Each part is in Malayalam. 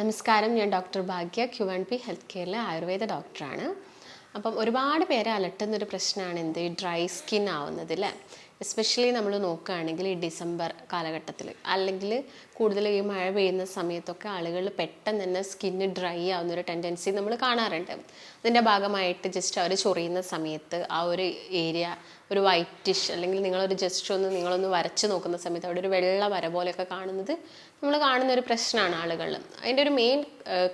നമസ്കാരം ഞാൻ doctor Bhagya Q and P health കെയറിലെ Ayurveda ഡോക്ടറാണ്. അപ്പം ഒരുപാട് പേരെ അലട്ടുന്നൊരു പ്രശ്നമാണ് എന്ത്? ഡ്രൈ സ്കിൻ ആവുന്നത് അല്ലേ എസ്പെഷ്യലി നമ്മൾ നോക്കുകയാണെങ്കിൽ ഈ ഡിസംബർ കാലഘട്ടത്തിൽ. അല്ലെങ്കിൽ കൂടുതൽ ഈ മഴ പെയ്യുന്ന സമയത്തൊക്കെ ആളുകൾ പെട്ടെന്ന് തന്നെ സ്കിന്ന് ഡ്രൈ ആവുന്ന ഒരു ടെൻഡൻസി നമ്മൾ കാണാറുണ്ട്. അതിന്റെ ഭാഗമായിട്ട് ജസ്റ്റ് അവർ ചൊറിയുന്ന സമയത്ത് ആ ഒരു ഏരിയ ഒരു വൈറ്റിഷ് അല്ലെങ്കിൽ നിങ്ങളൊരു ജസ്റ്റ് ഒന്ന് നിങ്ങളൊന്ന് വരച്ച് നോക്കുന്ന സമയത്ത് അവിടെ ഒരു വെള്ള വര പോലെയൊക്കെ കാണുന്നത് നമ്മൾ കാണുന്ന ഒരു പ്രശ്നമാണ് ആളുകൾ. അതിന്റെ ഒരു മെയിൻ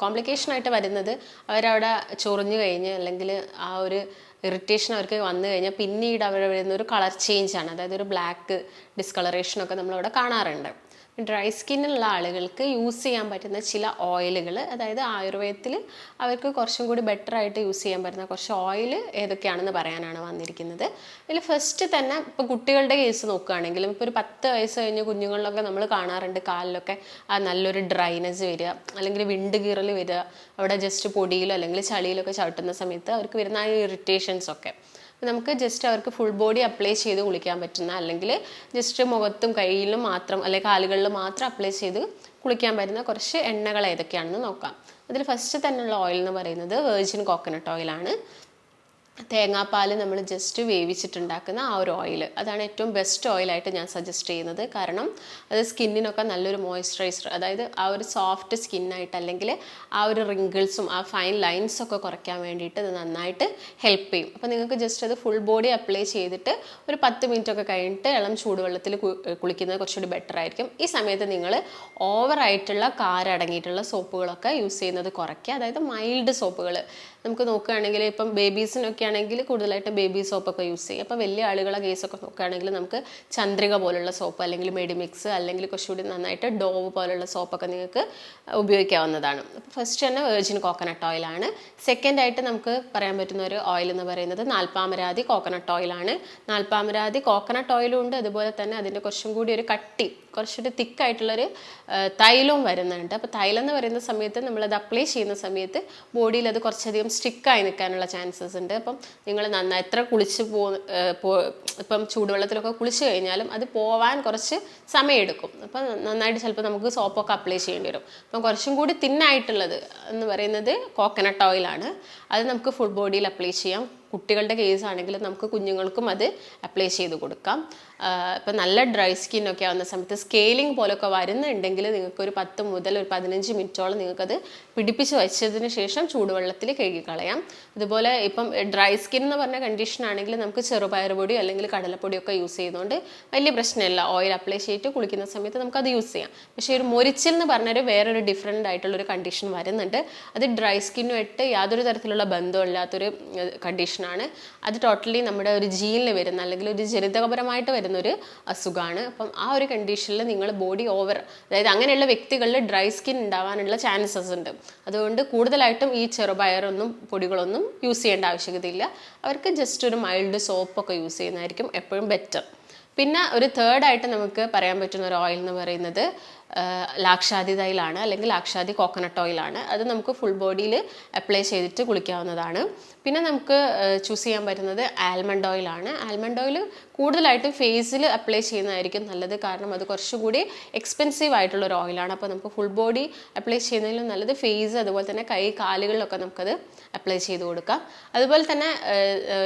കോംപ്ലിക്കേഷനായിട്ട് വരുന്നത് അവരവിടെ ചൊറിഞ്ഞു കഴിഞ്ഞ് അല്ലെങ്കിൽ ആ ഒരു ഇറിറ്റേഷൻ അവർക്ക് വന്നു കഴിഞ്ഞാൽ പിന്നീട് അവർ വരുന്ന ഒരു കളർ ചേഞ്ച് ആണ്. അതായത് ഒരു ബ്ലാക്ക് ഡിസ്കളറേഷനൊക്കെ നമ്മളവിടെ കാണാറുണ്ട്. ഡ്രൈ സ്കിന്നുള്ള ആളുകൾക്ക് യൂസ് ചെയ്യാൻ പറ്റുന്ന ചില ഓയിലുകൾ അതായത് ആയുർവേദത്തിൽ അവർക്ക് കുറച്ചും കൂടി ബെറ്റർ ആയിട്ട് യൂസ് ചെയ്യാൻ പറ്റുന്ന കുറച്ച് ഓയിൽ ഏതൊക്കെയാണെന്ന് പറയാനാണ് വന്നിരിക്കുന്നത്. ഇതിൽ ഫസ്റ്റ് തന്നെ ഇപ്പോൾ കുട്ടികളുടെ കേസ് നോക്കുകയാണെങ്കിലും ഇപ്പോൾ ഒരു പത്ത് വയസ്സ് കഴിഞ്ഞ കുഞ്ഞുങ്ങളിലൊക്കെ നമ്മൾ കാണാറുണ്ട് കാലിലൊക്കെ ആ നല്ലൊരു ഡ്രൈനസ് വരിക അല്ലെങ്കിൽ വിണ്ട് കീറൽ വരിക അവിടെ ജസ്റ്റ് പൊടിയിലോ അല്ലെങ്കിൽ ചളിയിലൊക്കെ ചവിട്ടുന്ന സമയത്ത് അവർക്ക് വരുന്ന ആ ഇറിറ്റേഷൻസ് ഒക്കെ. നമുക്ക് ജസ്റ്റ് അവർക്ക് ഫുൾ ബോഡി അപ്ലൈ ചെയ്ത് കുളിക്കാൻ പറ്റുന്ന അല്ലെങ്കിൽ ജസ്റ്റ് മുഖത്തും കയ്യിലും മാത്രം അല്ലെങ്കിൽ കാലുകളിൽ മാത്രം അപ്ലൈ ചെയ്ത് കുളിക്കാൻ പറ്റുന്ന കുറച്ച് എണ്ണകൾ ഏതൊക്കെയാണെന്ന് നോക്കാം. അതിൽ ഫസ്റ്റ് തന്നെയുള്ള ഓയിൽ എന്ന് പറയുന്നത് വേർജിൻ കോക്കനട്ട് ഓയിലാണ് തേങ്ങാപ്പാൽ നമ്മൾ ജസ്റ്റ് വേവിച്ചിട്ടുണ്ടാക്കുന്ന ആ ഒരു ഓയിൽ അതാണ് ഏറ്റവും ബെസ്റ്റ് ഓയിലായിട്ട് ഞാൻ സജസ്റ്റ് ചെയ്യുന്നത്. കാരണം അത് സ്കിന്നിനൊക്കെ നല്ലൊരു മോയ്സ്ചറൈസർ അതായത് ആ ഒരു സോഫ്റ്റ് സ്കിന്നായിട്ട് അല്ലെങ്കിൽ ആ ഒരു റിങ്കിൾസും ആ ഫൈൻ ലൈൻസൊക്കെ കുറയ്ക്കാൻ വേണ്ടിയിട്ട് ഇത് നന്നായിട്ട് ഹെൽപ്പ് ചെയ്യും. അപ്പോൾ നിങ്ങൾക്ക് ജസ്റ്റ് അത് ഫുൾ ബോഡി അപ്ലൈ ചെയ്തിട്ട് ഒരു പത്ത് മിനിറ്റ് ഒക്കെ കഴിഞ്ഞിട്ട് ഇളം ചൂടുവെള്ളത്തിൽ കുളിക്കുന്നത് കുറച്ചുകൂടി ബെറ്റർ ആയിരിക്കും. ഈ സമയത്ത് നിങ്ങൾ ഓവറായിട്ടുള്ള കാരടങ്ങിയിട്ടുള്ള സോപ്പുകളൊക്കെ യൂസ് ചെയ്യുന്നത് കുറയ്ക്കുക. അതായത് മൈൽഡ് സോപ്പുകൾ നമുക്ക് നോക്കുകയാണെങ്കിൽ ഇപ്പം ബേബീസിനൊക്കെ ആണെങ്കിൽ കൂടുതലായിട്ട് ബേബി സോപ്പൊക്കെ യൂസ് ചെയ്യും. അപ്പോൾ വലിയ ആളുകളെ കേസൊക്കെ നോക്കുകയാണെങ്കിൽ നമുക്ക് ചന്ദ്രിക പോലുള്ള സോപ്പ് അല്ലെങ്കിൽ മെഡിമിക്സ് അല്ലെങ്കിൽ കുറച്ചുകൂടി നന്നായിട്ട് ഡോവ് പോലുള്ള സോപ്പൊക്കെ നിങ്ങൾക്ക് ഉപയോഗിക്കാവുന്നതാണ്. അപ്പോൾ ഫസ്റ്റ് തന്നെ വേർജിൻ കോക്കനട്ട് ഓയിലാണ് സെക്കൻഡ് ആയിട്ട് നമുക്ക് പറയാൻ പറ്റുന്ന ഒരു ഓയിൽ എന്ന് പറയുന്നത് നാൽപ്പാമരാതി കോക്കനട്ട് ഓയിലാണ് നാൽപ്പാമരാതി കോക്കനട്ട് ഓയിലും ഉണ്ട്. അതുപോലെ തന്നെ അതിന്റെ കുറച്ചും കൂടി ഒരു കട്ടി കുറച്ചൊരു തിക്കായിട്ടുള്ളൊരു തൈലവും വരുന്നുണ്ട്. അപ്പോൾ തൈലം എന്ന് പറയുന്ന സമയത്ത് നമ്മളത് അപ്ലൈ ചെയ്യുന്ന സമയത്ത് ബോഡിയിൽ അത് കുറച്ചധികം സ്റ്റിക്കായി നിൽക്കാനുള്ള ചാൻസസ് ഉണ്ട്. അപ്പം നിങ്ങൾ നന്നായി എത്ര കുളിച്ച് പോ ഇപ്പം ചൂടുവെള്ളത്തിലൊക്കെ കുളിച്ച് കഴിഞ്ഞാലും അത് പോവാൻ കുറച്ച് സമയമെടുക്കും. അപ്പം നന്നായിട്ട് ചിലപ്പോൾ നമുക്ക് സോപ്പൊക്കെ അപ്ലൈ ചെയ്യേണ്ടി വരും. അപ്പം കുറച്ചും കൂടി തിന്നായിട്ടുള്ളത് എന്ന് പറയുന്നത് കോക്കനട്ട് ഓയിലാണ് അത് നമുക്ക് ഫുൾ ബോഡിയിൽ അപ്ലൈ ചെയ്യാം. കുട്ടികളുടെ കേസ് ആണെങ്കിൽ നമുക്ക് കുഞ്ഞുങ്ങൾക്കും അത് അപ്ലൈ ചെയ്ത് കൊടുക്കാം. ഇപ്പം നല്ല ഡ്രൈ സ്കിൻ ഒക്കെ ആവുന്ന സമയത്ത് സ്കെയിലിംഗ് പോലൊക്കെ വരുന്നുണ്ടെങ്കിൽ നിങ്ങൾക്ക് ഒരു പത്ത് മുതൽ ഒരു പതിനഞ്ച് മിനിറ്റോളം നിങ്ങൾക്കത് പിടിപ്പിച്ച് വെച്ചതിന് ശേഷം ചൂടുവെള്ളത്തിൽ കഴുകി കളയാം അതുപോലെ ഇപ്പം ഡ്രൈ സ്കിൻ എന്ന് പറഞ്ഞ കണ്ടീഷൻ ആണെങ്കിൽ നമുക്ക് ചെറുപയർ പൊടി അല്ലെങ്കിൽ കടലപ്പൊടിയൊക്കെ യൂസ് ചെയ്യുന്നതുകൊണ്ട് വലിയ പ്രശ്നമില്ല. ഓയിൽ അപ്ലൈ ചെയ്തിട്ട് കുളിക്കുന്ന സമയത്ത് നമുക്കത് യൂസ് ചെയ്യാം. പക്ഷേ ഒരു മൊരിച്ചിൽ എന്ന് പറഞ്ഞൊരു വേറൊരു ഡിഫറെന്റ് ആയിട്ടുള്ളൊരു കണ്ടീഷൻ വരുന്നുണ്ട്. അത് ഡ്രൈ സ്കിന്നുമായിട്ട് യാതൊരു തരത്തിലുള്ള ബന്ധമില്ലാത്തൊരു കണ്ടീഷനാണ് അത് ടോട്ടലി നമ്മുടെ ഒരു ജീനിൽ വരുന്ന അല്ലെങ്കിൽ ഒരു ജനിതകപരമായിട്ട് വരുന്ന ഒരു അസുഖമാണ്. അപ്പം ആ ഒരു കണ്ടീഷനിൽ നിങ്ങൾ ബോഡി ഓവർ അതായത് അങ്ങനെയുള്ള വ്യക്തികളിൽ ഡ്രൈ സ്കിൻ ഉണ്ടാവാനുള്ള ചാൻസസ് ഉണ്ട്. അതുകൊണ്ട് കൂടുതലായിട്ടും ഈ ചെറുപയറൊന്നും പൊടികളൊന്നും യൂസ് ചെയ്യേണ്ട ആവശ്യകതയില്ല. അവർക്ക് ജസ്റ്റ് ഒരു മൈൽഡ് സോപ്പൊക്കെ യൂസ് ചെയ്യുന്നതായിരിക്കും എപ്പോഴും ബെറ്റർ പിന്നെ ഒരു തേർഡായിട്ട് നമുക്ക് പറയാൻ പറ്റുന്ന ഒരു ഓയിൽ എന്ന് പറയുന്നത് ലാക്ഷാദി തൈലാണ് അല്ലെങ്കിൽ ലാക്ഷാദി കോക്കനട്ട് ഓയിലാണ് അത് നമുക്ക് ഫുൾ ബോഡിയിൽ അപ്ലൈ ചെയ്തിട്ട് കുളിക്കാവുന്നതാണ്. പിന്നെ നമുക്ക് ചൂസ് ചെയ്യാൻ പറ്റുന്നത് ആൽമണ്ട് ഓയിലാണ് ആൽമണ്ട് ഓയിൽ കൂടുതലായിട്ടും ഫേസിൽ അപ്ലൈ ചെയ്യുന്നതായിരിക്കും നല്ലത്. കാരണം അത് കുറച്ചുകൂടി എക്സ്പെൻസീവ് ആയിട്ടുള്ള ഒരു ഓയിലാണ് അപ്പോൾ നമുക്ക് ഫുൾ ബോഡി അപ്ലൈ ചെയ്യുന്നതിലും നല്ലത് ഫേസ് അതുപോലെ തന്നെ കൈ കാലുകളിലൊക്കെ നമുക്കത് അപ്ലൈ ചെയ്ത് കൊടുക്കാം. അതുപോലെ തന്നെ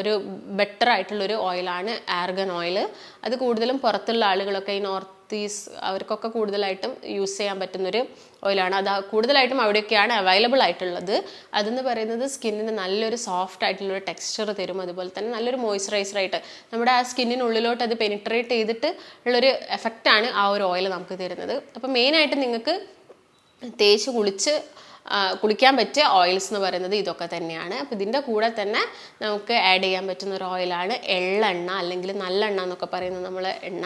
ഒരു ബെറ്റർ ആയിട്ടുള്ളൊരു ഓയിലാണ് ആർഗൻ ഓയിൽ അത് കൂടുതലും പുറത്തുള്ള ആളുകളൊക്കെ ഈ നോർത്ത് ഈസ്റ്റ് അവർക്കൊക്കെ കൂടുതലായിട്ടും യൂസ് ചെയ്യാൻ പറ്റുന്നൊരു ഓയിലാണ് അത് കൂടുതലായിട്ടും അവിടെയൊക്കെയാണ് അവൈലബിൾ ആയിട്ടുള്ളത്. അതെന്ന് പറയുന്നത് സ്കിന്നിന് നല്ലൊരു സോഫ്റ്റ് ആയിട്ടുള്ളൊരു ടെക്സ്ചർ തരും. അതുപോലെ തന്നെ നല്ലൊരു ആയിട്ട് നമ്മുടെ ആ സ്കിന്നിനുള്ളിലോട്ട് അത് പെനിട്രേറ്റ് ചെയ്തിട്ട് ഉള്ളൊരു എഫക്റ്റാണ് ആ ഒരു ഓയിൽ നമുക്ക് തരുന്നത്. അപ്പോൾ മെയിനായിട്ട് നിങ്ങൾക്ക് തേച്ച് കുളിച്ച് കുളിക്കാൻ പറ്റിയ ഓയിൽസ് എന്ന് പറയുന്നത് ഇതൊക്കെ തന്നെയാണ്. അപ്പോൾ ഇതിന്റെ കൂടെ തന്നെ നമുക്ക് ആഡ് ചെയ്യാൻ പറ്റുന്ന ഒരു ഓയിലാണ് എള്ളെണ്ണ അല്ലെങ്കിൽ നല്ലെണ്ണ എന്നൊക്കെ പറയുന്ന നമ്മൾ എണ്ണ.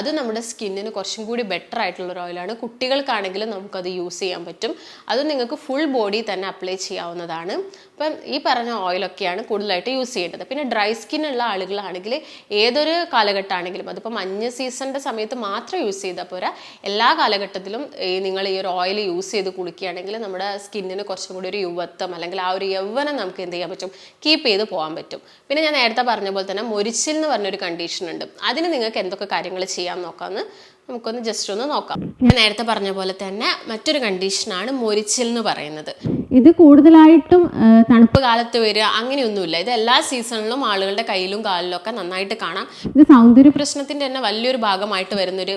അത് നമ്മുടെ സ്കിന്നിന് കുറച്ചും കൂടി ബെറ്റർ ആയിട്ടുള്ള ഒരു ഓയിലാണ് കുട്ടികൾക്കാണെങ്കിലും നമുക്കത് യൂസ് ചെയ്യാൻ പറ്റും. അത് നിങ്ങൾക്ക് ഫുൾ ബോഡി തന്നെ അപ്ലൈ ചെയ്യാവുന്നതാണ്. അപ്പം ഈ പറഞ്ഞ ഓയിലൊക്കെയാണ് കൂടുതലായിട്ട് യൂസ് ചെയ്യേണ്ടത്. പിന്നെ ഡ്രൈ സ്കിൻ ഉള്ള ആളുകളാണെങ്കിൽ ഏതൊരു കാലഘട്ടമാണെങ്കിലും അതിപ്പോൾ മഞ്ഞ് സീസണിന്റെ സമയത്ത് മാത്രം യൂസ് ചെയ്താൽ പോരാ. എല്ലാ കാലഘട്ടത്തിലും ഈ നിങ്ങൾ ഈ ഒരു ഓയിൽ യൂസ് ചെയ്ത് കുളിക്കുകയാണെങ്കിൽ നമ്മുടെ സ്കിന്നിന് കുറച്ചും കൂടി ഒരു യുവത്വം അല്ലെങ്കിൽ ആ ഒരു യൗവനം നമുക്ക് എന്ത് ചെയ്യാൻ പറ്റും? കീപ്പ് ചെയ്ത് പോകാൻ പറ്റും. പിന്നെ ഞാൻ നേരത്തെ പറഞ്ഞ പോലെ തന്നെ മൊരിച്ചിൽ എന്ന് പറഞ്ഞൊരു കണ്ടീഷൻ ഉണ്ട്. അതിന് നിങ്ങൾക്ക് എന്തൊക്കെ കാര്യങ്ങൾ ചെയ്യാൻ നോക്കാമെന്ന് നമുക്കൊന്ന് ജസ്റ്റ് ഒന്ന് നോക്കാം. ഞാൻ നേരത്തെ പറഞ്ഞ പോലെ തന്നെ മറ്റൊരു കണ്ടീഷനാണ് മൊരിച്ചിൽ എന്ന് പറയുന്നത്. ഇത് കൂടുതലായിട്ടും തണുപ്പ് കാലത്ത് വരിക അങ്ങനെയൊന്നുമില്ല. ഇത് എല്ലാ സീസണിലും ആളുകളുടെ കയ്യിലും കാലിലും ഒക്കെ നന്നായിട്ട് കാണാം. ഇത് സൗന്ദര്യ പ്രശ്നത്തിന്റെ തന്നെ വലിയൊരു ഭാഗമായിട്ട് വരുന്നൊരു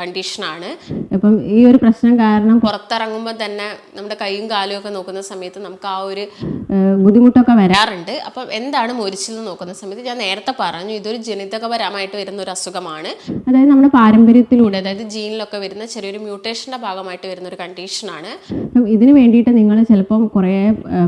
കണ്ടീഷനാണ് അപ്പം ഈ ഒരു പ്രശ്നം കാരണം പുറത്തിറങ്ങുമ്പോൾ തന്നെ നമ്മുടെ കൈയും കാലും ഒക്കെ നോക്കുന്ന സമയത്ത് നമുക്ക് ആ ഒരു ബുദ്ധിമുട്ടൊക്കെ വരാറുണ്ട്. അപ്പം എന്താണ് മുരിച്ചത് നോക്കുന്ന സമയത്ത് ഞാൻ നേരത്തെ പറഞ്ഞു ഇതൊരു ജനിതകപരമായിട്ട് വരുന്ന ഒരു അസുഖമാണ്. അതായത് നമ്മുടെ പാരമ്പര്യത്തിലൂടെ അതായത് ജീനിലൊക്കെ വരുന്ന ചെറിയൊരു മ്യൂട്ടേഷന്റെ ഭാഗമായിട്ട് വരുന്ന ഒരു കണ്ടീഷനാണ് ആണ്. ഇതിന് വേണ്ടിയിട്ട് നിങ്ങൾ ചിലപ്പം കുറേ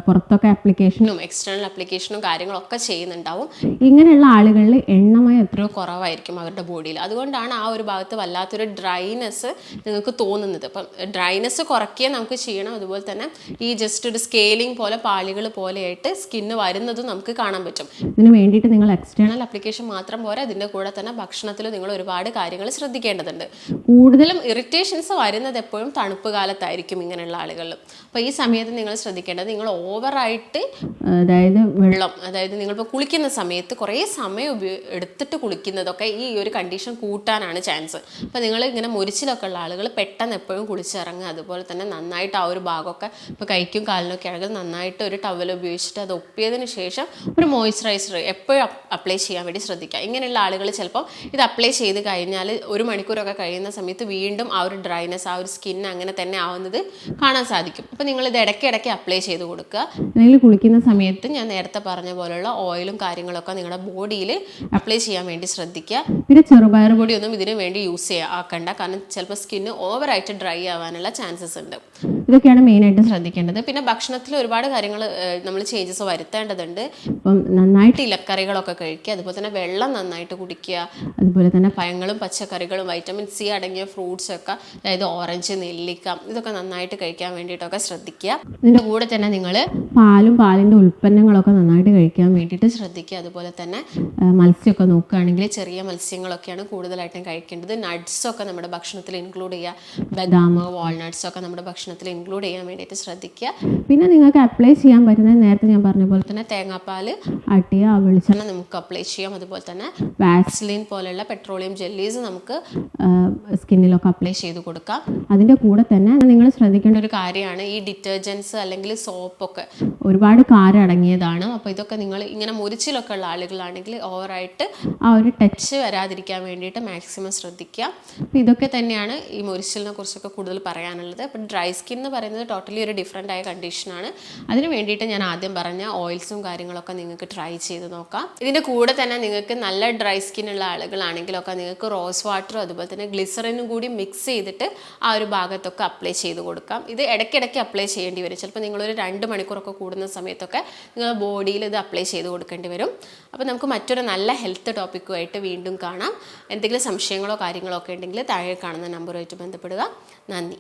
പുറത്തൊക്കെ ആപ്ലിക്കേഷനും എക്സ്റ്റേണൽ അപ്ലിക്കേഷനും കാര്യങ്ങളൊക്കെ ചെയ്യുന്നുണ്ടാവും. ഇങ്ങനെയുള്ള ആളുകളിൽ എണ്ണമായി എത്ര എത്രയോ കുറവായിരിക്കും അവരുടെ ബോഡിയിൽ അതുകൊണ്ടാണ് ആ ഒരു ഭാഗത്ത് വല്ലാത്തൊരു ഡ്രൈനെസ് നിങ്ങൾക്ക് തോന്നുന്നത്. അപ്പം ഡ്രൈനെസ് കുറയ്ക്കുക നമുക്ക് ചെയ്യണം. അതുപോലെ തന്നെ ഈ ജസ്റ്റ് ഒരു സ്കെയിലിംഗ് പോലെ പാളികൾ പോലെയായിട്ട് സ്കിന്ന് വരുന്നത് നമുക്ക് കാണാൻ പറ്റും. ഇതിന് വേണ്ടിയിട്ട് നിങ്ങൾ എക്സ്റ്റേണൽ അപ്ലിക്കേഷൻ മാത്രം പോരാ ഇതിന്റെ കൂടെ തന്നെ ഭക്ഷണത്തിൽ നിങ്ങൾ ഒരുപാട് കാര്യങ്ങൾ ശ്രദ്ധിക്കേണ്ടതുണ്ട്. കൂടുതലും ഇറിറ്റേഷൻസ് വരുന്നത് എപ്പോഴും തണുപ്പ് കാലത്തായിരിക്കും ഇങ്ങനെയുള്ള ആളുകളിൽ. അപ്പോൾ ഈ സമയത്ത് നിങ്ങൾ ശ്രദ്ധിക്കേണ്ടത് നിങ്ങൾ ഓവറായിട്ട് അതായത് വെള്ളം വെള്ളം അതായത് നിങ്ങളിപ്പോൾ കുളിക്കുന്ന സമയത്ത് കുറേ സമയം ഉപയോഗ എടുത്തിട്ട് കുളിക്കുന്നതൊക്കെ ഈ ഒരു കണ്ടീഷൻ കൂട്ടാനാണ് ചാൻസ് അപ്പോൾ നിങ്ങൾ ഇങ്ങനെ മുരിച്ചിലൊക്കെ ഉള്ള ആളുകൾ പെട്ടെന്ന് എപ്പോഴും കുളിച്ചിറങ്ങുക. അതുപോലെ തന്നെ നന്നായിട്ട് ആ ഒരു ഭാഗമൊക്കെ ഇപ്പോൾ കൈക്കും കാലിനൊക്കെ ആണെങ്കിൽ നന്നായിട്ട് ഒരു ടവൽ ഉപയോഗിച്ചിട്ട് അത് ഒപ്പിയതിന് ശേഷം ഒരു മോയ്സ്ചറൈസർ എപ്പോഴും അപ്ലൈ ചെയ്യാൻ വേണ്ടി ശ്രദ്ധിക്കുക. ഇങ്ങനെയുള്ള ആളുകൾ ചിലപ്പോൾ ഇത് അപ്ലൈ ചെയ്ത് കഴിഞ്ഞാൽ ഒരു മണിക്കൂറൊക്കെ കഴിയുന്ന സമയത്ത് വീണ്ടും ആ ഒരു ഡ്രൈനെസ് ആ ഒരു സ്കിൻ അങ്ങനെ തന്നെ ആവുന്നത് കാണാൻ സാധിക്കും. അപ്പോൾ നിങ്ങൾ ഇത് ഇടയ്ക്ക് ഇടയ്ക്ക് അപ്ലൈ ചെയ്ത് കൊടുക്കുക. അല്ലെങ്കിൽ കുളിക്കുന്ന സമയത്ത് ഞാൻ നേരത്തെ പറഞ്ഞ പോലുള്ള ഓയിലും കാര്യങ്ങളൊക്കെ നിങ്ങളുടെ ബോഡിയിൽ അപ്ലൈ ചെയ്യാൻ വേണ്ടി ശ്രദ്ധിക്കുക. പിന്നെ ചെറുപയർ പൊടിയൊന്നും ഇതിനു വേണ്ടി യൂസ് ചെയ്യാ ആക്കണ്ട. കാരണം ചിലപ്പോൾ സ്കിന്ന് ഓവറായിട്ട് ഡ്രൈ ആവാനുള്ള ചാൻസസ് ഉണ്ട്. ഇതൊക്കെയാണ് മെയിനായിട്ട് ശ്രദ്ധിക്കേണ്ടത്. പിന്നെ ഭക്ഷണത്തിൽ ഒരുപാട് കാര്യങ്ങൾ നമ്മൾ ചേഞ്ചസ് വരുത്തേണ്ടതുണ്ട്. ഇപ്പം നന്നായിട്ട് ഇലക്കറികളൊക്കെ കഴിക്കുക അതുപോലെ തന്നെ വെള്ളം നന്നായിട്ട് കുടിക്കുക അതുപോലെ തന്നെ പഴങ്ങളും പച്ചക്കറികളും വൈറ്റമിൻ സി അടങ്ങിയ ഫ്രൂട്ട്സ് ഒക്കെ അതായത് ഓറഞ്ച് നെല്ലിക്ക ഇതൊക്കെ നന്നായിട്ട് കഴിക്കാൻ വേണ്ടിയിട്ടൊക്കെ ശ്രദ്ധിക്കുക. ഇതിന്റെ കൂടെ തന്നെ നിങ്ങൾ പാലും പാലിന്റെ ഉൽപ്പന്നങ്ങളൊക്കെ നന്നായിട്ട് കഴിക്കാൻ വേണ്ടിയിട്ട് ശ്രദ്ധിക്കുക. അതുപോലെ തന്നെ മത്സ്യമൊക്കെ നോക്കുകയാണെങ്കിൽ ചെറിയ മത്സ്യങ്ങളൊക്കെയാണ് കൂടുതലായിട്ടും കഴിക്കേണ്ടത്. നട്ട്സൊക്കെ നമ്മുടെ ഭക്ഷണത്തിൽ ഇൻക്ലൂഡ് ചെയ്യുക. ബദാം വാൾനട്ട്സൊക്കെ നമ്മുടെ ഭക്ഷണത്തിൽ ഇൻക്ലൂഡ് ചെയ്യാൻ വേണ്ടിയിട്ട് ശ്രദ്ധിക്കുക. പിന്നെ നിങ്ങൾക്ക് അപ്ലൈ ചെയ്യാൻ പറ്റുന്നത് നേരത്തെ ഞാൻ പറഞ്ഞ പോലെ തന്നെ തേങ്ങാപ്പാൽ അട്ടിയ വെളിച്ചെണ്ണ നമുക്ക് അപ്ലൈ ചെയ്യാം. അതുപോലെ തന്നെ വാക്സ് വാക്സിലിൻ പോലെയുള്ള പെട്രോളിയം ജെല്ലീസ് നമുക്ക് സ്കിന്നിലൊക്കെ അപ്ലൈ ചെയ്ത് കൊടുക്കാം. അതിന്റെ കൂടെ തന്നെ നിങ്ങൾ ശ്രദ്ധിക്കേണ്ട ഒരു കാര്യമാണ് ഈ ഡിറ്റർജൻസ് അല്ലെങ്കിൽ സോപ്പൊക്കെ ഒരുപാട് കാരം അടങ്ങിയതാണ്. അപ്പോൾ ഇതൊക്കെ നിങ്ങൾ ഇങ്ങനെ മുരിച്ചിലൊക്കെ ഉള്ള ആളുകളാണെങ്കിൽ ഓവറായിട്ട് ആ ഒരു ടച്ച് വരാതിരിക്കാൻ വേണ്ടിയിട്ട് മാക്സിമം ശ്രദ്ധിക്കുക. അപ്പോൾ ഇതൊക്കെ തന്നെയാണ് ഈ മുരിച്ചിലിനെ കുറിച്ചൊക്കെ കൂടുതൽ പറയാനുള്ളത്. അപ്പോൾ ഡ്രൈ സ്കിൻ എന്ന് പറയുന്നത് ടോട്ടലി ഒരു ഡിഫറെന്റ് ആയ കണ്ടീഷനാണ് അതിന് വേണ്ടിയിട്ട് ഞാൻ ആദ്യം പറഞ്ഞ ഓയിൽസും കാര്യങ്ങളൊക്കെ നിങ്ങൾക്ക് ട്രൈ ചെയ്ത് നോക്കാം. ഇതിന്റെ കൂടെ തന്നെ നിങ്ങൾക്ക് നല്ല ഡ്രൈ സ്കിൻ ഉള്ള ആളുകളാണെങ്കിലൊക്കെ നിങ്ങൾക്ക് റോസ് വാട്ടറും അതുപോലെ തന്നെ ഗ്ലിസറിനും കൂടി മിക്സ് ചെയ്തിട്ട് ആ ഒരു ഭാഗത്തൊക്കെ അപ്ലൈ ചെയ്ത് കൊടുക്കാം. ഇത് ഇടയ്ക്കിടയ്ക്ക് അപ്ലൈ ചെയ്യേണ്ടി വരും. ചിലപ്പോൾ നിങ്ങളൊരു രണ്ട് മണിക്കൂറൊക്കെ കൂടുന്ന സമയത്തൊക്കെ നിങ്ങൾ ബോഡിയിൽ ഇത് അപ്ലൈ ചെയ്ത് കൊടുക്കേണ്ടി വരും. അപ്പോൾ നമുക്ക് മറ്റൊരു നല്ല ഹെൽത്ത് ടോപ്പിക്കുമായിട്ട് വീണ്ടും കാണാം. എന്തെങ്കിലും സംശയങ്ങളോ കാര്യങ്ങളോ ഒക്കെ ഉണ്ടെങ്കിൽ താഴെ കാണുന്ന നമ്പറുമായിട്ട് ബന്ധപ്പെടുക. നന്ദി.